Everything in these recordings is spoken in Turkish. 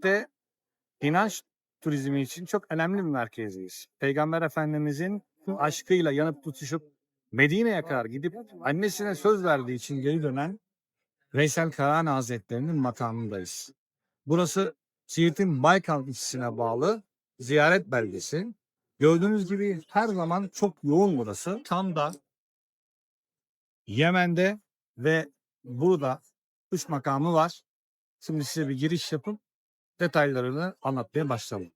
Türkiye'de inanç turizmi için çok önemli bir merkezdeyiz. Peygamber Efendimizin aşkıyla yanıp tutuşup Medine'ye kadar gidip annesine söz verdiği için geri dönen Veysel Karahan Hazretleri'nin makamındayız. Burası Siirt'in Baykal ilçesine bağlı ziyaret beldesi. Gördüğünüz gibi her zaman çok yoğun burası. Tam da Yemen'de ve burada üç makamı var. Şimdi size bir giriş yapıp detaylarını anlatmaya başlayalım.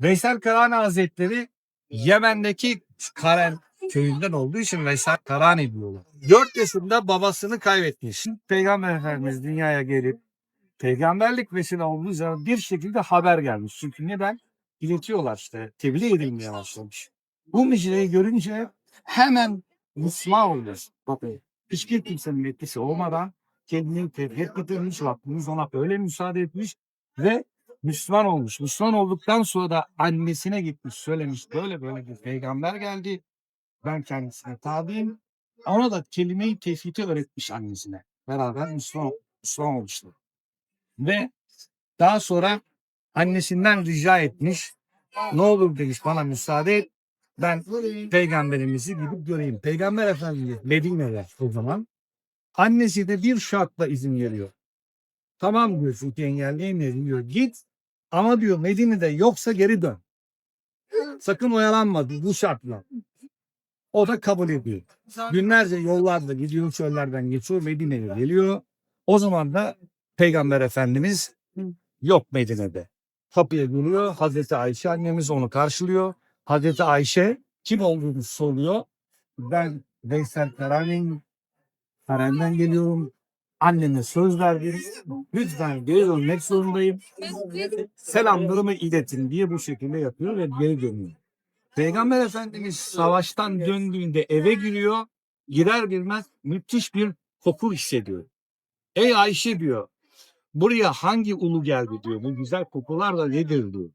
Veysel Karahan Hazretleri Yemen'deki Karen köyünden olduğu için Veysel Karani diyorlar. 4 yaşında babasını kaybetmiş. Peygamber Efendimiz dünyaya gelip peygamberlik vesile olduğu zaman bir şekilde haber gelmiş. Çünkü neden? İletiyorlar işte. Tebliğ edilmeye başlamış. Bu müjdeyi görünce hemen Müslüman olmuş. Bakın hiçbir kimsenin etkisi olmadan kendini tevhid getirmiş. Rabbimiz ona öyle müsaade etmiş ve Müslüman olmuş. Müslüman olduktan sonra da annesine gitmiş söylemiş böyle böyle bir peygamber geldi. Ben kendisine tabiyim. Ona da kelime-i tevhidi öğretmiş annesine. Beraber Müslüman, Müslüman olmuşlar. Ve daha sonra annesinden rica etmiş. Ne olur demiş bana müsaade et. Ben peygamberimizi gidip göreyim. Peygamber Efendimiz Medine'de o zaman. Annesi de bir şartla izin veriyor. Tamam diyor çünkü engelleyemiyorum diyor. Git ama diyor Medine'de yoksa geri dön. Sakın oyalanma bu şartla. O da kabul ediyor. Günlerce yollarda gidiyor, çöllerden geçiyor, Medine'ye geliyor. O zaman da Peygamber Efendimiz yok Medine'de. Kapıya geliyor, Hazreti Ayşe annemiz onu karşılıyor. Hazreti Ayşe kim olduğunu soruyor. Ben Veysel Karani'nin Karen'den geliyorum. Anneme söz verdim. Lütfen geri dönmek zorundayım. Selamlarımı iletin diye bu şekilde yapıyor ve geri dönüyor. Peygamber Efendimiz savaştan döndüğünde eve giriyor. Girer girmez müthiş bir koku hissediyor. Ey Ayşe diyor. Buraya hangi ulu geldi diyor. Bu güzel kokular da nedir diyor.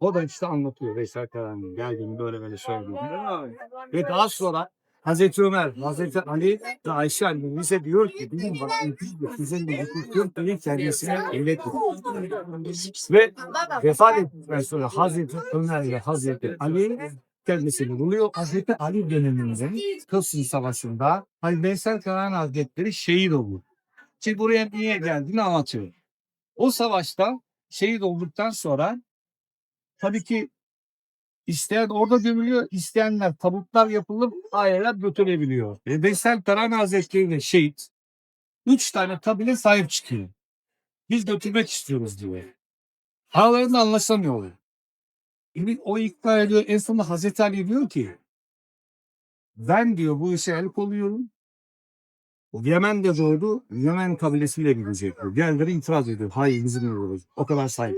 O da işte anlatıyor Veysel Karani. Geldiğini böyle böyle söylüyor. Ve daha sonra Hazreti Ömer, Hazreti Ali ve Ayşe annemize diyor ki bizim sizin de yıkılıyor diye kendisine evlet Ve vefat ettikten sonra Hazreti Ömer ile Hazreti Ali kendisini buluyor. Hazreti Ali döneminde Kıbrıs Savaşı'nda hani Veysel Karahan Hazretleri şehit olur. Şimdi buraya niye geldiğini anlatıyor. O savaşta şehit olduktan sonra tabii ki isteyen orada gömülüyor, isteyenler tabutlar yapılıp aileler götürebiliyor. Ve Veysel Karahan Hazretleri de şehit. Üç tane tabile sahip çıkıyor. Biz götürmek istiyoruz diyor. Aralarında anlaşamıyorlar. Şimdi o ikna ediyor. En sonunda Hazreti Ali diyor ki ben diyor bu işe el koyuyorum. O Yemen'de doğdu. Yemen kabilesiyle gidecek. Diğerleri itiraz ediyor. Hayır bizim yolumuz. O kadar sahip.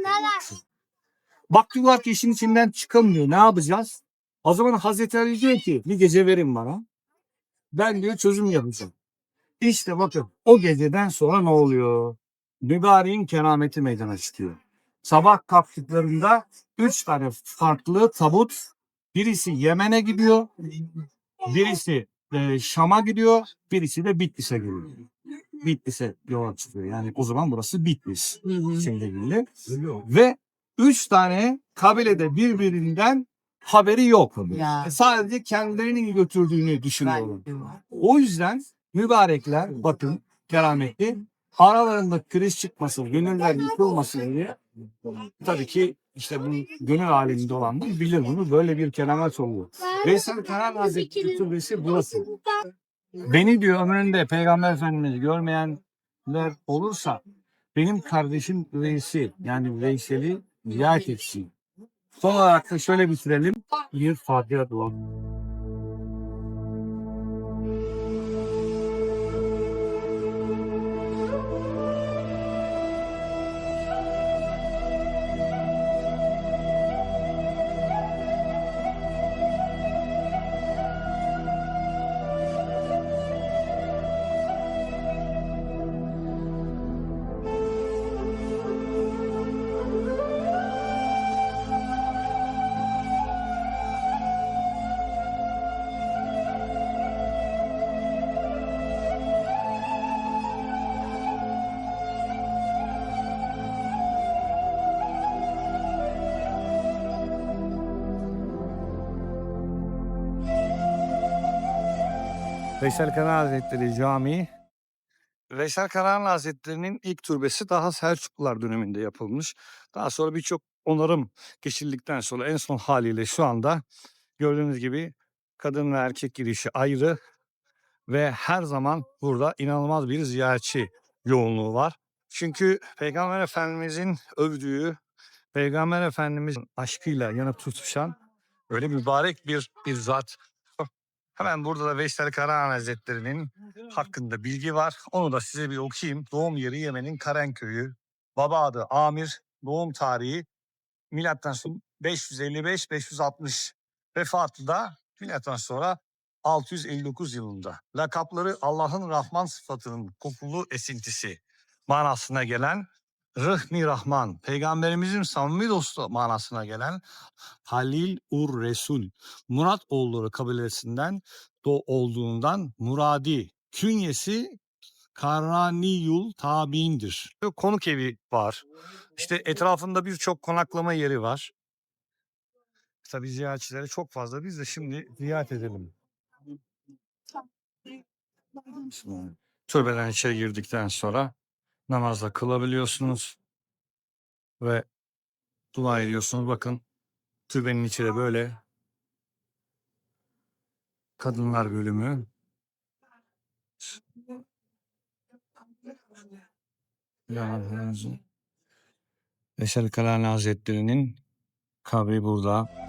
Baktılar ki işin içinden çıkamıyor. Ne yapacağız? O zaman Hazreti Ali diyor ki bir gece verin bana. Ben diyor çözüm yapacağım. İşte bakın o geceden sonra ne oluyor? Mübareğin kerameti meydana çıkıyor. Sabah kalktıklarında üç tane farklı tabut. Birisi Yemen'e gidiyor. Birisi e, Şam'a gidiyor. Birisi de Bitlis'e gidiyor. Bitlis'e yola çıkıyor. Yani o zaman burası Bitlis. İlgili. Ve üç tane kabilede birbirinden haberi yok. Ya. E, Sadece kendilerinin götürdüğünü düşünüyorlar. O yüzden mübarekler bakın kerametli aralarında kriz çıkmasın, gönüller yıkılmasın diye tabii ki işte bu gönül halinde olanlar bilir bunu böyle bir keramet oluyor. Veysel Karan Hazretleri Türbesi burası. Beni diyor ömründe Peygamber Efendimiz'i görmeyenler olursa benim kardeşim Veysel yani Veysel'i riayet etsin. Son olarak da şöyle bitirelim. Bir Fatiha dua. Veysel Karahan Hazretleri Camii. Veysel Karahan Hazretleri'nin ilk türbesi daha Selçuklular döneminde yapılmış. Daha sonra birçok onarım geçildikten sonra en son haliyle şu anda gördüğünüz gibi kadın ve erkek girişi ayrı ve her zaman burada inanılmaz bir ziyaretçi yoğunluğu var. Çünkü Peygamber Efendimizin övdüğü, Peygamber Efendimizin aşkıyla yanıp tutuşan öyle mübarek bir bir zat. Hemen burada da Veysel Karahan Hazretleri'nin hakkında bilgi var. Onu da size bir okuyayım. Doğum yeri Yemen'in Karen köyü. Baba adı Amir. Doğum tarihi milattan sonra 555-560. Vefatı da milattan sonra 659 yılında. Lakapları Allah'ın Rahman sıfatının kokulu esintisi manasına gelen Rıhmi Rahman, peygamberimizin samimi dostu manasına gelen Halil Ur Resul, Murat oğulları kabilesinden do olduğundan Muradi, künyesi Karaniyul Tabiindir. Konuk evi var. İşte etrafında birçok konaklama yeri var. Tabii ziyaretçilere çok fazla. Biz de şimdi ziyaret edelim. Türbeden içeri girdikten sonra namazla kılabiliyorsunuz. Ve dua ediyorsunuz. Bakın türbenin içi de böyle. Kadınlar bölümü. Veysel Karani Hazretleri'nin kabri burada.